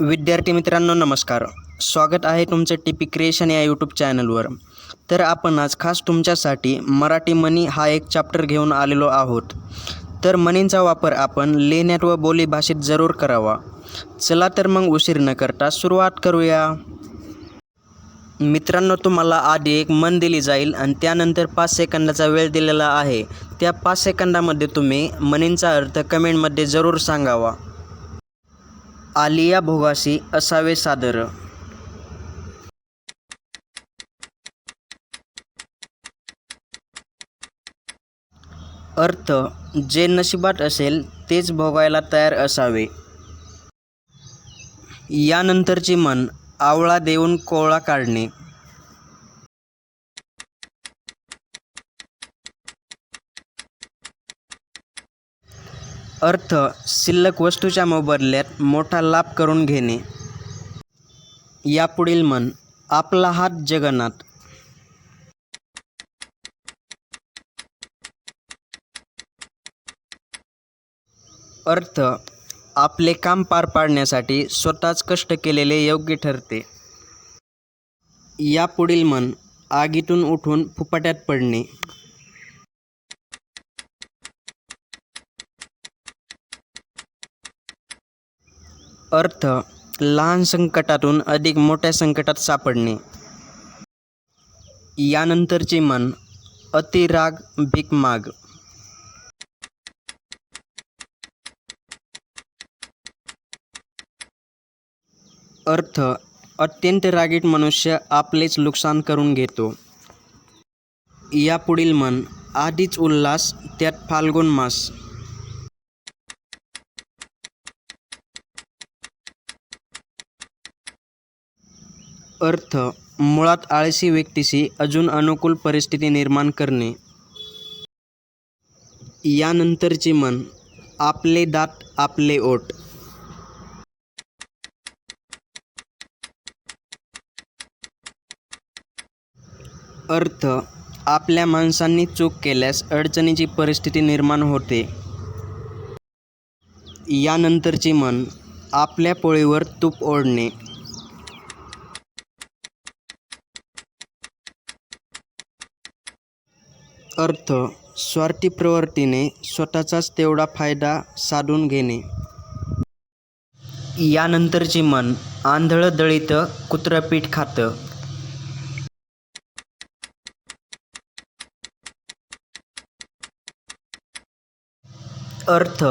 विद्यार्थी मित्रांनो नमस्कार. स्वागत आहे तुमचं टिपी क्रिएशन या यूट्यूब चॅनलवर. तर आपण आज खास तुमच्यासाठी मराठी मनी हा एक चॅप्टर घेऊन आलेलो आहोत. तर मनींचा वापर आपण लिहिण्यात व बोली भाषेत जरूर करावा. चला तर मग उशीर न करता सुरुवात करूया. मित्रांनो तुम्हाला आधी एक मन दिली जाईल आणि त्यानंतर पाच सेकंदाचा वेळ दिलेला आहे. त्या पाच सेकंदामध्ये तुम्ही मनींचा अर्थ कमेंटमध्ये जरूर सांगावा. आलिया भोगासी असावे सादर. अर्थ जे नशिबात असेल तेच भोगायला तयार असावे. यानंतरची मन आवळा देऊन कोवळा काढणे. अर्थ शिल्लक वस्तूच्या मोबदल्यात मोठा लाभ करून घेणे. यापुढील मन आपला हात जगन्नाथ. अर्थ आपले काम पार पाडण्यासाठी स्वतःच कष्ट केलेले योग्य ठरते. यापुढील मन आगीतून उठून फुपाट्यात पडणे. अर्थ लहान संकटातून अधिक मोठ्या संकटात सापडणे. यानंतरचे मन अतिराग भीक माग. अर्थ अत्यंत रागीट मनुष्य आपलेच नुकसान करून घेतो. यापुढील मन आधीच उल्हास त्यात फाल्गुन मास. अर्थ मुळात आळशी व्यक्तीशी अजून अनुकूल परिस्थिती निर्माण करणे. यानंतरचे मन आपले दात आपले ओट अर्थ आपल्या माणसांनी चूक केल्यास अडचणीची परिस्थिती निर्माण होते. यानंतरचे मन आपल्या पोळीवर तूप ओढणे. अर्थ स्वार्थी प्रवृत्तीने स्वतःचाच तेवढा फायदा साधून घेणे. यानंतरचे मन आंधळ दळित कुत्रपीठ खातं. अर्थ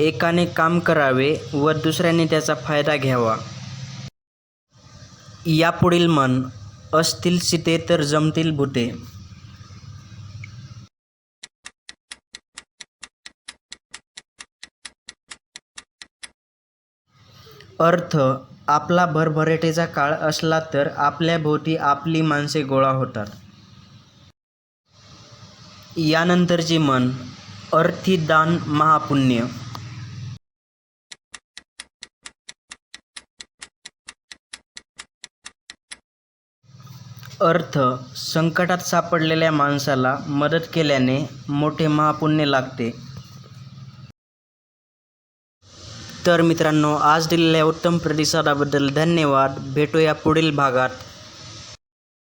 एकाने काम करावे व दुसऱ्याने त्याचा फायदा घ्यावा. यापुढील मन असतील सीते तर जमतील भूते अर्थ आपला भरभराटीचा काळ असला तर आपल्या भोवती आपली माणसे गोळा होतात. यानंतरचे मन अर्थी दान महापुण्य. अर्थ संकटात सापडलेल्या माणसाला मदत केल्याने मोठे महापुण्य लागते. तर मित्रांनो आज दिलेल्या उत्तम प्रतिसादाबद्दल धन्यवाद. भेटूया पुढील भागात.